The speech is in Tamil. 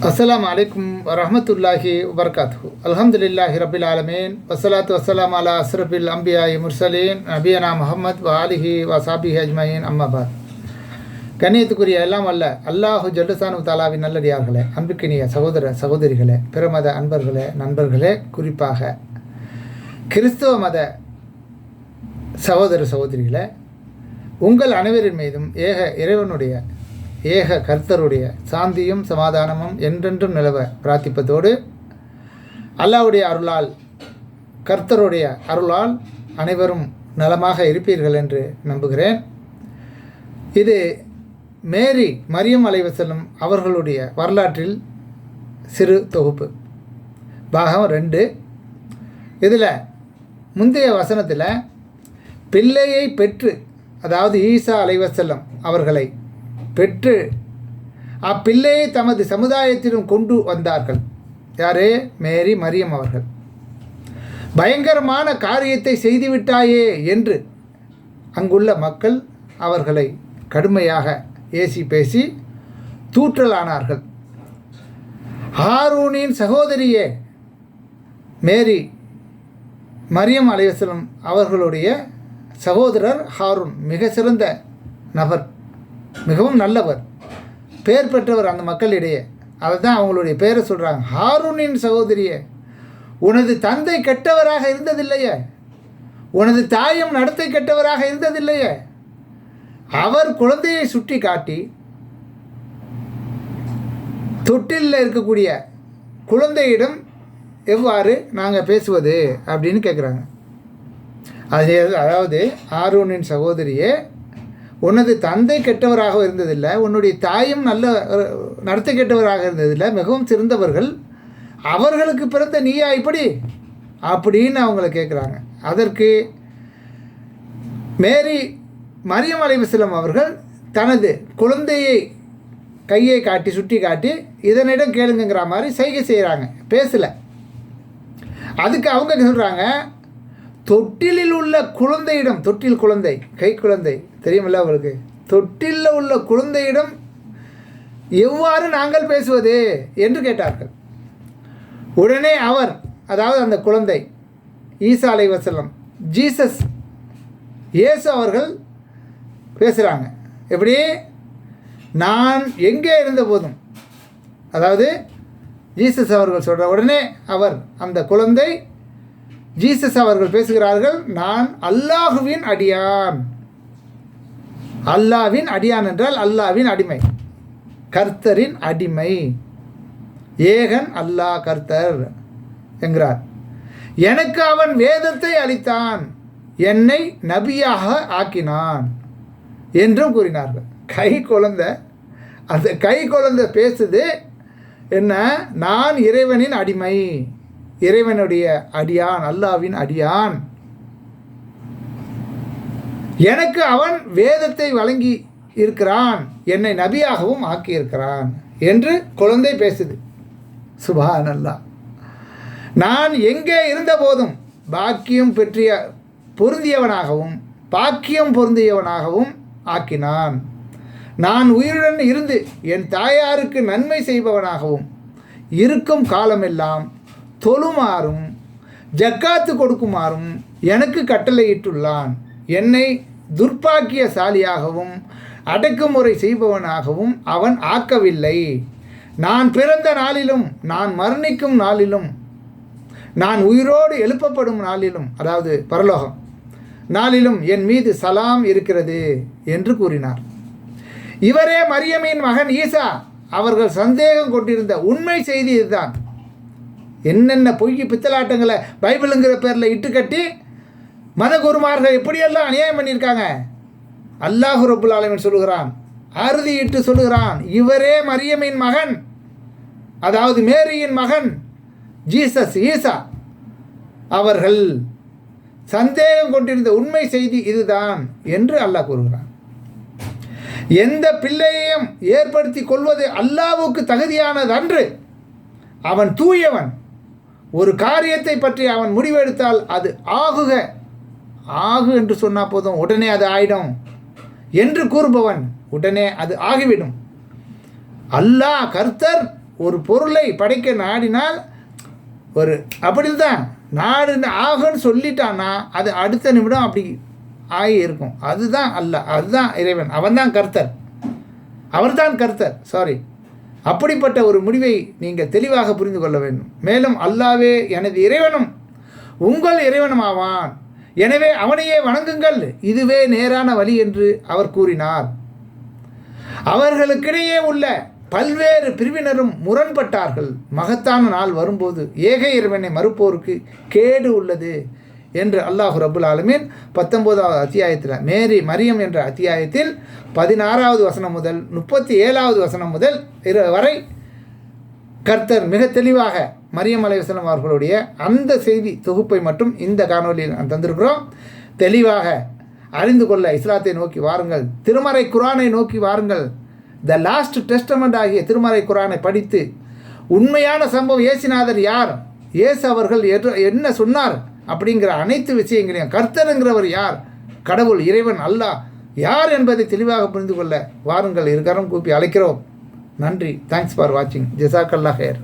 அஸ்லாம் அலைக்கும் வரமத்துல்லாஹி வபர்காத்து அல்ஹம்துலில்லாஹி ரபில் ஆலமீன் வசலாத்து வசலாம் அலா அஸ்ரபில் அம்பியாய் முர்சலீன் நபியனா முஹம்மத் வாலிஹி வசாபி அஜ்மயின் அம்மாபாத் கண்ணியத்துக்குரிய எல்லாம் அல்ல அல்லாஹு ஜல்லுசானு தாலாவின் நல்லடியார்களே அன்புக்கினிய சகோதர சகோதரிகளே பிறமத அன்பர்களே நண்பர்களே குறிப்பாக கிறிஸ்தவ மத சகோதர சகோதரிகளே உங்கள் அனைவரின் மீதும் ஏக இறைவனுடைய ஏக கர்த்தருடைய சாந்தியும் சமாதானமும் என்றென்றும் நிலவ பிரார்த்திப்பதோடு அல்லாவுடைய அருளால் கர்த்தருடைய அருளால் அனைவரும் நலமாக இருப்பீர்கள் என்று நம்புகிறேன். இது மேரி மரியம் அலைவசல்லம் அவர்களுடைய வரலாற்றில் சிறு தொகுப்பு. பாகம் ரெண்டு. இதில் முந்தைய வசனத்தில் பிள்ளையை பெற்று அதாவது ஈசா அலைவசல்லம் அவர்களை பெற்று அப்பிள்ளையை தமது சமுதாயத்திலும் கொண்டு வந்தார்கள். யாரே? மேரி மரியம் அவர்கள். பயங்கரமான காரியத்தை செய்துவிட்டாயே என்று அங்குள்ள மக்கள் அவர்களை கடுமையாக ஏசி பேசி தூற்றலானார்கள். ஹாரூனின் சகோதரியே மேரி மரியம் அலைவசலம் அவர்களுடைய சகோதரர் ஹாரூன் மிக சிறந்த நபர். மிகவும் நல்லவர். பேர் பெற்றவர் அந்த மக்களிடையே. அதை தான் அவங்களுடைய பேரை சொல்கிறாங்க ஹாரூனின் சகோதரியே உனது தந்தை கெட்டவராக இருந்ததில்லையே. உனது தாயும் நடத்தை கெட்டவராக இருந்ததில்லையே. அவர் குழந்தையை சுட்டி காட்டி தொட்டிலில் இருக்கக்கூடிய குழந்தையிடம் எவ்வாறு நாங்கள் பேசுவது அப்படின்னு கேட்குறாங்க அது அதாவது ஆரோனின் சகோதரியே உனது தந்தை கெட்டவராக இருந்ததில்லை உன்னுடைய தாயும் நல்ல நடத்த கெட்டவராக இருந்ததில்லை மிகவும் சிறந்தவர்கள். அவர்களுக்கு பிறந்த நீயா இப்படி? அப்படின்னு அவங்கள கேட்குறாங்க அதற்கு மேரி மரியம் அலைவசலம் அவர்கள் தனது குழந்தையை கையை காட்டி சுட்டி காட்டி இதனிடம் கேளுங்கிற மாதிரி செய்கை செய்கிறாங்க பேசலை. அதுக்கு அவங்க சொல்கிறாங்க தொட்டிலில் உள்ள குழந்தையிடம் தொட்டில் குழந்தை கை குழந்தை தெரியுமில்ல அவருக்கு தொட்டிலில் உள்ள குழந்தையிடம் எவ்வாறு நாங்கள் பேசுவது என்று கேட்டார்கள். உடனே அவர் அதாவது அந்த குழந்தை ஈசா அலை வசலம் ஜீசஸ் இயேசு அவர்கள் பேசுகிறாங்க எப்படி? நான் எங்கே இருந்த போதும் அதாவது ஜீசஸ் அவர்கள் சொல்கிற உடனே அவர் அந்த குழந்தை ஜீசஸ் அவர்கள் பேசுகிறார்கள் நான் அல்லாஹுவின் அடியான். அல்லாவின் அடியான் என்றால் அல்லாவின் அடிமை. கர்த்தரின் அடிமை. ஏகன் அல்லாஹ் கர்த்தர் என்கிறார். எனக்கு அவன் வேதத்தை அளித்தான். என்னை நபியாக ஆக்கினான் என்றும் கூறினார்கள். கை குழந்த அந்த கை குழந்த பேசுது என்ன? நான் இறைவனின் அடிமை. இறைவனுடைய அடியான் அல்லாவின் அடியான். எனக்கு அவன் வேதத்தை வழங்கி இருக்கிறான் என்னை நபியாகவும் ஆக்கியிருக்கிறான் என்று குழந்தை பேசுது. சுபான் அல்லா நான் எங்கே இருந்த போதும் பாக்கியம் பெற்றிய பொருந்தியவனாகவும் பாக்கியம் பொருந்தியவனாகவும் ஆக்கினான். நான் உயிருடன் இருந்து என் தாயாருக்கு நன்மை செய்பவனாகவும் இருக்கும் காலமெல்லாம் தொழுமாறும் ஜக்காத்து கொடுக்குமாறும் எனக்கு கட்டளையிட்டுள்ளான். என்னை துர்ப்பாக்கியசாலியாகவும் அடக்குமுறை செய்பவனாகவும் அவன் ஆக்கவில்லை. நான் பிறந்த நாளிலும் நான் மரணிக்கும் நாளிலும் நான் உயிரோடு எழுப்பப்படும் நாளிலும் அதாவது பரலோகம் நாளிலும் என் மீது சலாம் இருக்கிறது என்று கூறினார். இவரே மரியமின் மகன் ஈசா. அவர்கள் சந்தேகம் கொண்டிருந்த உண்மை செய்தி இதுதான். என்னென்ன பொய்கி பித்தலாட்டங்களை பைபிளுங்கிற பேரில் இட்டு கட்டி மத குருமார்கள் எப்படியெல்லாம் அநியாயம் பண்ணியிருக்காங்க. அல்லாஹு ரபுல் ஆலமின் சொல்லுகிறான் அறுதி இட்டு சொல்லுகிறான் இவரே மரியமின் மகன். அதாவது மேரியின் மகன் ஜீசஸ் ஈசா. அவர்கள் சந்தேகம் கொண்டிருந்த உண்மை செய்தி இதுதான் என்று அல்லாஹ் கூறுகிறான். எந்த பிள்ளையையும் ஏற்படுத்தி கொள்வது அல்லாவுக்கு தகுதியானது அன்று அவன் தூயவன். ஒரு காரியத்தை பற்றி அவன் முடிவெடுத்தால் அது ஆகுக. ஆகு என்று சொன்னால் போதும் உடனே அது ஆயிடும் என்று கூறுபவன் உடனே அது ஆகிவிடும். அல்லாஹ் கர்த்தர் ஒரு பொருளை படைக்க நாடினால் ஒரு அப்படி தான் நாடு ஆகுன்னு சொல்லிட்டான்னா அது அடுத்த நிமிடம் அப்படி ஆகி இருக்கும். அதுதான் அல்ல அதுதான் இறைவன். அவன்தான் கர்த்தர். அவர்தான் கர்த்தர். சாரி அப்படிப்பட்ட ஒரு முடிவை நீங்கள் தெளிவாக புரிந்து கொள்ள வேண்டும். மேலும் அல்லாவே எனது இறைவனும் உங்கள் இறைவனும் ஆவான் எனவே அவனையே வணங்குங்கள். இதுவே நேரான வழி என்று அவர் கூறினார். அவர்களுக்கிடையே உள்ள பல்வேறு பிரிவினரும் முரண்பட்டார்கள். மகத்தான நாள் வரும்போது ஏக இறைவனை மறுப்போருக்கு கேடு உள்ளது. என்று அல்லாஹ் ரபுல் ஆலமீன் பத்தொம்போதாவது அத்தியாயத்தில் மேரி மரியம் என்ற அத்தியாயத்தில் பதினாறாவது வசனம் முதல் முப்பத்தி ஏழாவது வசனம் முதல் இரு வரை கர்த்தர் மிக தெளிவாக மரியம் அலைவசலம் அவர்களுடைய அந்த செய்தி தொகுப்பை மட்டும் இந்த காணொலியில் நான் தந்திருக்கிறோம். தெளிவாக அறிந்து கொள்ள இஸ்லாத்தை நோக்கி வாருங்கள். திருமறை குரானை நோக்கி வாருங்கள். த லாஸ்ட் டெஸ்டமெண்ட் ஆகிய திருமறை குரானை படித்து உண்மையான சம்பவம் இயேசுநாதர் யார்? இயேசு அவர்கள் என்ன சொன்னார்? அப்படிங்கிற அனைத்து விஷயங்களையும் கர்த்தருங்கிறவர் யார்? கடவுள் இறைவன் அல்லாஹ் யார் என்பதை தெளிவாக புரிந்து கொள்ள வாருங்கள். இருகரம் கூப்பி அழைக்கிறோம். நன்றி. தேங்க்ஸ் ஃபார் வாட்சிங் ஜெசாக்கல்லா ஹேர்.